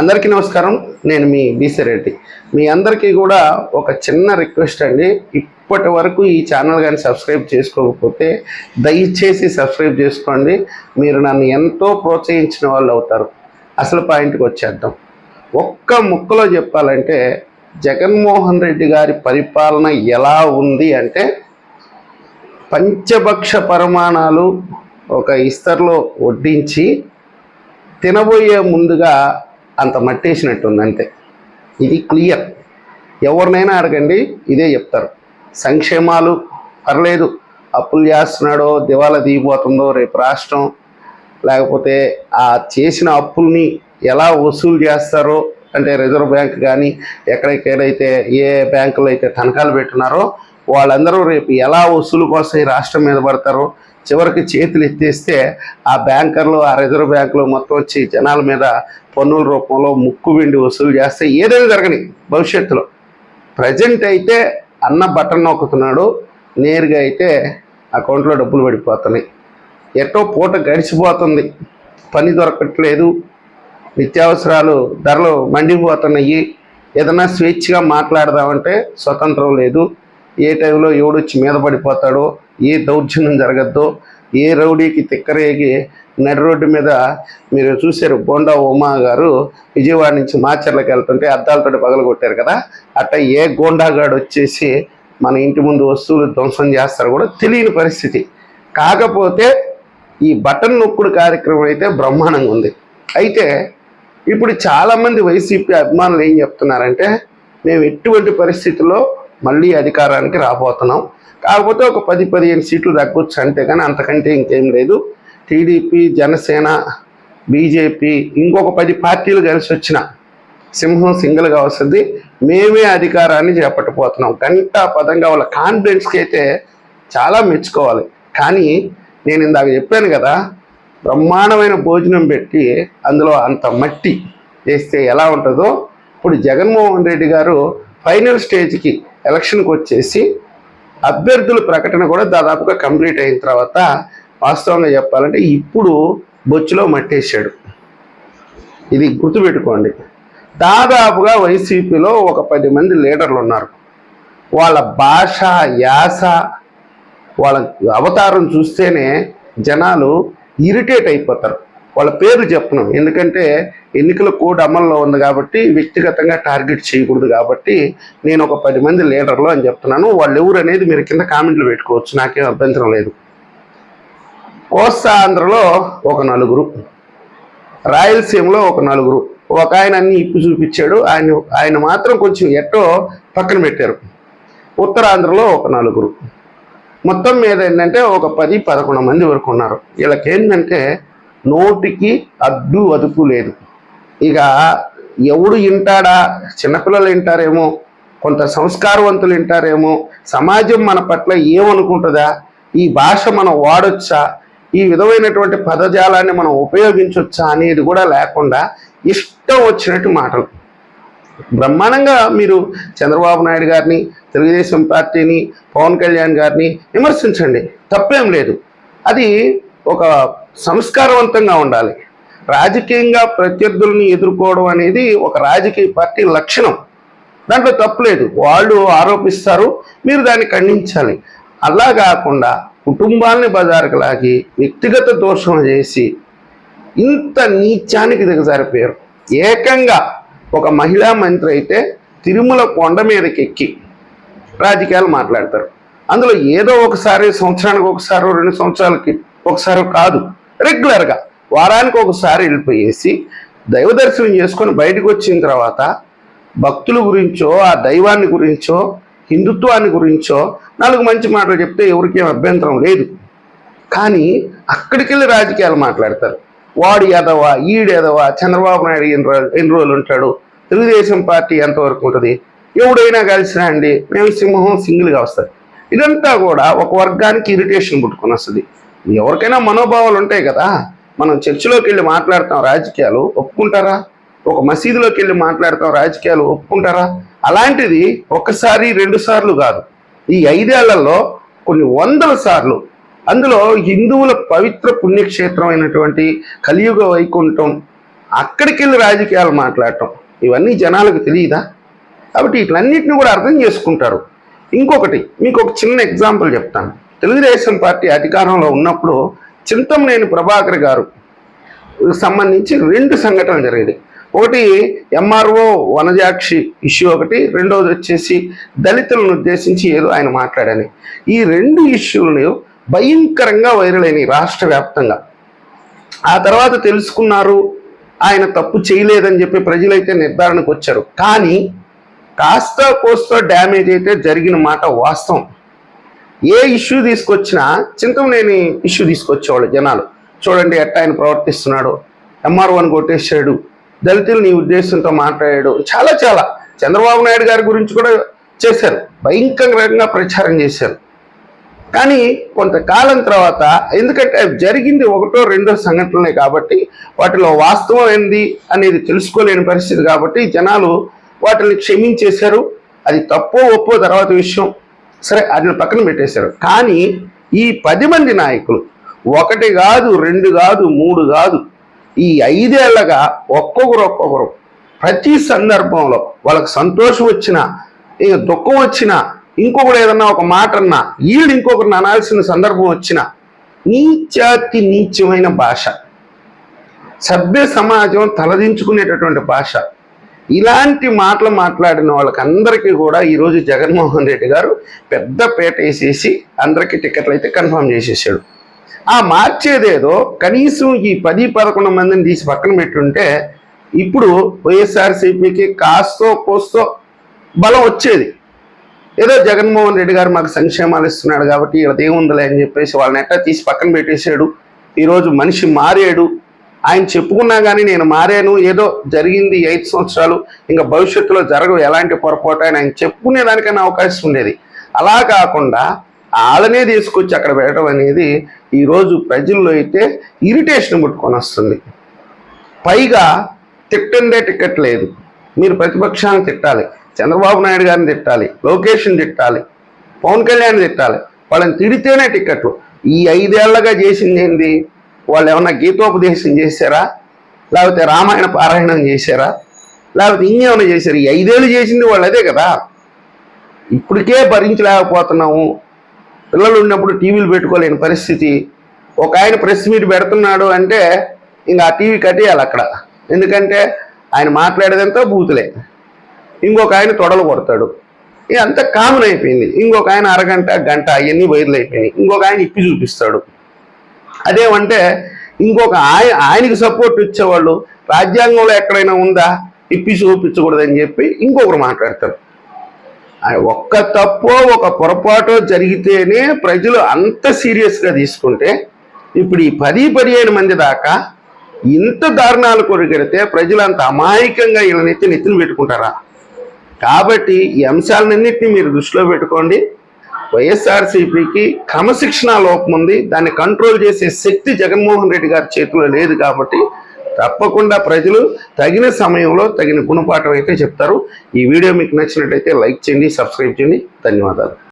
అందరికీ నమస్కారం. నేను మీ బీసీ రెడ్డి. మీ అందరికీ కూడా ఒక చిన్న రిక్వెస్ట్ అండి. ఇప్పటి వరకు ఈ ఛానల్ కానీ సబ్స్క్రైబ్ చేసుకోకపోతే దయచేసి సబ్స్క్రైబ్ చేసుకోండి. మీరు నన్ను ఎంతో ప్రోత్సహించిన వాళ్ళు అవుతారు. అసలు పాయింట్కి వచ్చేద్దాం. ఒక్క ముక్కలో చెప్పాలంటే జగన్మోహన్ రెడ్డి గారి పరిపాలన ఎలా ఉంది అంటే పంచభక్ష పరిమాణాలు ఒక ఇస్తర్లో వడ్డించి తినబోయే ముందుగా అంత మట్టేసినట్టుంది అంతే ఇది క్లియర్. ఎవరినైనా అడగండి ఇదే చెప్తారు. సంక్షేమాలు పర్లేదు. అప్పులు చేస్తున్నాడో దివాలా దిగిపోతుందో రేపు రాష్ట్రం లేకపోతే ఆ చేసిన అప్పుల్ని ఎలా వసూలు చేస్తారో అంటే రిజర్వ్ బ్యాంక్ కానీ ఎక్కడెక్కడైతే ఏ బ్యాంకులో అయితే తనఖాలు పెట్టున్నారో వాళ్ళందరూ రేపు ఎలా వసూలు కోసం ఈ రాష్ట్రం మీద పడతారో చివరికి చేతులు ఎత్తేస్తే ఆ బ్యాంకర్లు ఆ రిజర్వ్ బ్యాంకులు మొత్తం వచ్చి జనాల మీద పన్నుల రూపంలో ముక్కు విండి వసూలు చేస్తే ఏదైనా జరగని భవిష్యత్తులో. ప్రజెంట్ అయితే అన్న బటన్ నొక్కుతున్నాడు నేరుగా అయితే అకౌంట్లో డబ్బులు పడిపోతున్నాయి. ఎట్టో పూట గడిచిపోతుంది పని దొరకట్లేదు నిత్యావసరాలు ధరలు మండిపోతున్నాయి. ఏదైనా స్వేచ్ఛగా మాట్లాడదామంటే స్వతంత్రం లేదు. ఏ టైంలో ఎవడొచ్చి మీద పడిపోతాడో ఏ దౌర్జన్యం జరగద్దో ఏ రౌడీకి తిక్కరేగి నడి రోడ్డు మీద మీరు చూశారు బోండా ఉమా గారు విజయవాడ నుంచి మాచర్లకు వెళ్తుంటే అద్దాలతో పగలు కొట్టారు కదా అట్ట ఏ గోండాగాడు వచ్చేసి మన ఇంటి ముందు వస్తువులు ధ్వంసం చేస్తారు కూడా తెలియని పరిస్థితి. కాకపోతే ఈ బటన్ నొక్కుడు కార్యక్రమం అయితే బ్రహ్మాండంగా ఉంది. అయితే ఇప్పుడు చాలామంది వైసీపీ అభిమానులు ఏం చెప్తున్నారంటే మేము ఎటువంటి పరిస్థితుల్లో మళ్ళీ అధికారానికి రాబోతున్నాం. కాకపోతే ఒక పది పదిహేను సీట్లు తగ్గొచ్చు అంతే కానీ అంతకంటే ఇంకేం లేదు. టీడీపీ జనసేన బీజేపీ ఇంకొక పది పార్టీలు కలిసి వచ్చిన సింహం సింగిల్గా వస్తుంది. మేమే అధికారాన్ని చేపట్టబోతున్నాం. గంటా పదంగా వాళ్ళ కాన్ఫిడెన్స్కి అయితే చాలా మెచ్చుకోవాలి. కానీ నేను ఇందాక చెప్పాను కదా బ్రహ్మాండమైన భోజనం పెట్టి అందులో అంత మట్టి వేస్తే ఎలా ఉంటుందో. ఇప్పుడు జగన్మోహన్ రెడ్డి గారు ఫైనల్ స్టేజ్కి ఎలక్షన్కి వచ్చేసి అభ్యర్థుల ప్రకటన కూడా దాదాపుగా కంప్లీట్ అయిన తర్వాత వాస్తవంగా చెప్పాలంటే ఇప్పుడు బొచ్చులో మట్టేశాడు. ఇది గుర్తుపెట్టుకోండి. దాదాపుగా వైసీపీలో ఒక పది మంది లీడర్లు ఉన్నారు. వాళ్ళ భాష యాస వాళ్ళ అవతారం చూస్తేనే జనాలు ఇరిటేట్ అయిపోతారు. వాళ్ళ పేర్లు చెప్పను. ఎందుకంటే ఎన్నికల కోడ్ అమల్లో ఉంది కాబట్టి వ్యక్తిగతంగా టార్గెట్ చేయకూడదు కాబట్టి నేను ఒక పది మంది లీడర్లు అని చెప్తున్నాను. వాళ్ళు ఎవరు అనేది మీరు కింద కామెంట్లు పెట్టుకోవచ్చు. నాకేం అభ్యంతరం లేదు. కోస్తా ఆంధ్రలో ఒక నలుగురు రాయలసీమలో ఒక నలుగురు ఒక ఆయన అన్ని ఇప్పు చూపించాడు. ఆయన ఆయన మాత్రం కొంచెం ఎట్టో పక్కన పెట్టారు. ఉత్తరాంధ్రలో ఒక నలుగురు. మొత్తం మీద ఏంటంటే ఒక పది పదకొండు మంది వరకు ఉన్నారు. వీళ్ళకి ఏంటంటే నోటికి అడ్డు అదుపు లేదు. ఇక ఎవడు వింటాడా? చిన్నపిల్లలు వింటారేమో? కొంత సంస్కారవంతులు వింటారేమో? సమాజం మన పట్ల ఏమనుకుంటుందా? ఈ భాష మనం వాడొచ్చా? ఈ విధమైనటువంటి పదజాలాన్ని మనం ఉపయోగించవచ్చా అనేది కూడా లేకుండా ఇష్టం వచ్చినట్టు మాటలు. బ్రహ్మాండంగా మీరు చంద్రబాబు నాయుడు గారిని తెలుగుదేశం పార్టీని పవన్ కళ్యాణ్ గారిని విమర్శించండి. తప్పేం లేదు. అది ఒక సంస్కారవంతంగా ఉండాలి. రాజకీయంగా ప్రత్యర్థులను ఎదుర్కోవడం అనేది ఒక రాజకీయ పార్టీ లక్షణం. దాంట్లో తప్పులేదు. వాళ్ళు ఆరోపిస్తారు. మీరు దాన్ని ఖండించాలి. అలా కాకుండా కుటుంబాలని బజారుకు లాగి వ్యక్తిగత దోషం చేసి ఇంత నీచానికి దిగజారిపోయారు ఏకంగా ఒక మహిళా మంత్రి అయితే తిరుమల కొండ మీదకి ఎక్కి రాజకీయాలు మాట్లాడతారు. అందులో ఏదో ఒకసారి సంవత్సరానికి ఒకసారి రెండు సంవత్సరాలకి ఒకసారి కాదు రెగ్యులర్గా వారానికి ఒకసారి వెళ్ళిపోయేసి దైవ దర్శనం చేసుకొని బయటకు వచ్చిన తర్వాత భక్తుల గురించో ఆ దైవాన్ని గురించో హిందుత్వాన్ని గురించో నాలుగు మంచి మాటలు చెప్తే ఎవరికేం అభ్యంతరం లేదు. కానీ అక్కడికి వెళ్ళి రాజకీయాలు మాట్లాడతారు. వాడు ఎదవా ఈడెదవా చంద్రబాబు నాయుడు ఎన్ని రోజులు ఎన్ని రోజులు ఉంటాడు తెలుగుదేశం పార్టీ ఎంతవరకు ఉంటుంది ఎవడైనా కలిసినా అండి మేము సింహం సింగిల్గా వస్తుంది ఇదంతా కూడా ఒక వర్గానికి ఇరిటేషన్ పుట్టుకొని వస్తుంది. ఎవరికైనా మనోభావాలు ఉంటాయి కదా. మనం చర్చిలోకి వెళ్ళి మాట్లాడతాం రాజకీయాలు ఒప్పుకుంటారా? ఒక మసీదులోకి వెళ్ళి మాట్లాడతాం రాజకీయాలు ఒప్పుకుంటారా? అలాంటిది ఒకసారి రెండు సార్లు కాదు. ఈ ఐదేళ్ళలో కొన్ని వందల సార్లు. అందులో హిందువుల పవిత్ర పుణ్యక్షేత్రం అయినటువంటి కలియుగ వైకుంఠం అక్కడికి వెళ్ళి రాజకీయాలు మాట్లాడటం ఇవన్నీ జనాలకు తెలియదా? కాబట్టి వీటన్నిటిని కూడా అర్థం చేసుకుంటారు. ఇంకొకటి మీకు ఒక చిన్న ఎగ్జాంపుల్ చెప్తాను. తెలుగుదేశం పార్టీ అధికారంలో ఉన్నప్పుడు చింతంనేని ప్రభాకర్ గారు సంబంధించి రెండు సంఘటనలు జరిగాయి. ఒకటి ఎంఆర్ఓ వనజాక్షి ఇష్యూ ఒకటి రెండోది వచ్చేసి దళితులను ఉద్దేశించి ఏదో ఆయన మాట్లాడని ఈ రెండు ఇష్యూలను భయంకరంగా వైరల్ అయినాయి రాష్ట్ర వ్యాప్తంగా. ఆ తర్వాత తెలుసుకున్నారు ఆయన తప్పు చేయలేదని చెప్పి ప్రజలైతే నిర్ధారణకు వచ్చారు. కానీ కాస్త కోస్త డ్యామేజ్ అయితే జరిగిన మాట వాస్తవం. ఏ ఇష్యూ తీసుకొచ్చినా చింతమనేని ఇష్యూ తీసుకొచ్చేవాళ్ళు జనాలు. చూడండి ఎట్ట ఆయన ప్రవర్తిస్తున్నాడు. ఎంఆర్ఓని కొట్టేశాడు. దళితులు నీ ఉద్దేశంతో మాట్లాడాడు. చాలా చాలా. చంద్రబాబు నాయుడు గారి గురించి కూడా చేశారు. భయంకరంగా ప్రచారం చేశారు. కానీ కొంతకాలం తర్వాత ఎందుకంటే జరిగింది ఒకటో రెండో సంఘటనలే కాబట్టి వాటిలో వాస్తవం ఏంది అనేది తెలుసుకోలేని పరిస్థితి కాబట్టి జనాలు వాటిని క్షమించేశారు. అది తప్పో ఒప్పో తర్వాత విషయం. సరే వాటిని పక్కన పెట్టేశారు. కానీ ఈ పది మంది నాయకులు ఒకటి కాదు రెండు కాదు మూడు కాదు ఈ ఐదేళ్ళగా ఒక్కొక్కరు ఒక్కొక్కరు ప్రతి సందర్భంలో వాళ్ళకి సంతోషం వచ్చినా ఇక దుఃఖం వచ్చినా ఇంకొకరు ఏదన్నా ఒక మాట అన్నా వీళ్ళు ఇంకొకరిని అనాల్సిన సందర్భం వచ్చినా నీచాతి నీచమైన భాష. సభ్య సమాజం తలదించుకునేటటువంటి భాష. ఇలాంటి మాటలు మాట్లాడిన వాళ్ళకి అందరికీ కూడా ఈరోజు జగన్మోహన్ రెడ్డి గారు పెద్ద పేట వేసేసి అందరికీ టికెట్లు అయితే కన్ఫర్మ్ చేసేసాడు. ఆ మార్చేదేదో కనీసం ఈ పది పదకొండు మందిని తీసి పక్కన పెట్టుంటే ఇప్పుడు వైఎస్ఆర్సీపీకి కాస్తో కోస్తో బలం వచ్చేది. ఏదో జగన్మోహన్ రెడ్డి గారు మాకు సంక్షేమాలు ఇస్తున్నాడు కాబట్టి ఇలా అని చెప్పేసి వాళ్ళని ఎట్టా తీసి పక్కన పెట్టేశాడు ఈరోజు మనిషి మారాడు. ఆయన చెప్పుకున్నా కానీ నేను మారాను. ఏదో జరిగింది ఐదు సంవత్సరాలు. ఇంకా భవిష్యత్తులో జరగవు. ఎలాంటి పొరపాటు అని ఆయన చెప్పుకునే దానికైనా అవకాశం ఉండేది. అలా కాకుండా వాళ్ళనే తీసుకొచ్చి అక్కడ పెట్టడం అనేది ఈరోజు ప్రజల్లో అయితే ఇరిటేషన్ పుట్టుకొని వస్తుంది. పైగా తిట్టందే టికెట్ లేదు. మీరు ప్రతిపక్షాన్ని తిట్టాలి. చంద్రబాబు నాయుడు గారిని తిట్టాలి. లోకేష్ని తిట్టాలి. పవన్ కళ్యాణ్ తిట్టాలి. వాళ్ళని తిడితేనే టిక్కెట్లు ఈ ఐదేళ్ళగా చేసింది ఏంది? వాళ్ళు ఏమన్నా గీతోపదేశం చేశారా? లేకపోతే రామాయణ పారాయణం చేశారా? లేకపోతే ఇంకేమైనా చేశారు? ఈ ఐదేళ్ళు చేసింది వాళ్ళు అదే కదా. ఇప్పటికే భరించలేకపోతున్నాము. పిల్లలు ఉన్నప్పుడు టీవీలు పెట్టుకోలేని పరిస్థితి. ఒక ఆయన ప్రెస్ మీట్ పెడుతున్నాడు అంటే ఇంకా ఆ టీవీ కట్టేయాలి అక్కడ. ఎందుకంటే ఆయన మాట్లాడేదంతా బూతులే. ఇంకొక ఆయన తొడలు కొడతాడు. ఇది అంత కామన్ అయిపోయింది. ఇంకొక ఆయన అరగంట గంట అవన్నీ వైర్లు అయిపోయినాయి. ఇంకొక ఆయన ఇప్పి చూపిస్తాడు. అదేమంటే ఇంకొక ఆయన ఆయనకి సపోర్ట్ ఇచ్చేవాళ్ళు రాజ్యాంగంలో ఎక్కడైనా ఉందా? ఇప్పి చూపించకూడదని చెప్పి ఇంకొకరు మాట్లాడతారు. ఆ ఒక్క తప్పో ఒక పొరపాటో జరిగితేనే ప్రజలు అంత సీరియస్గా తీసుకుంటే ఇప్పుడు ఈ పది పదిహేను మంది దాకా ఇంత దారుణాలు కొరికెడితే ప్రజలు అంత అమాయకంగా ఈయన నెత్తి నెత్తిన పెట్టుకుంటారా? కాబట్టి ఈ అంశాలన్నింటినీ మీరు దృష్టిలో పెట్టుకోండి. వైఎస్ఆర్సీపీకి క్రమశిక్షణ లోపం ఉంది. దాన్ని కంట్రోల్ చేసే శక్తి జగన్మోహన్ రెడ్డి గారి చేతిలో లేదు కాబట్టి తప్పకుండా ప్రజలు తగిన సమయంలో తగిన గుణపాఠం అయితే చెప్తారు. ఈ వీడియో మీకు నచ్చినట్టయితే లైక్ చేయండి సబ్స్క్రైబ్ చేయండి. ధన్యవాదాలు.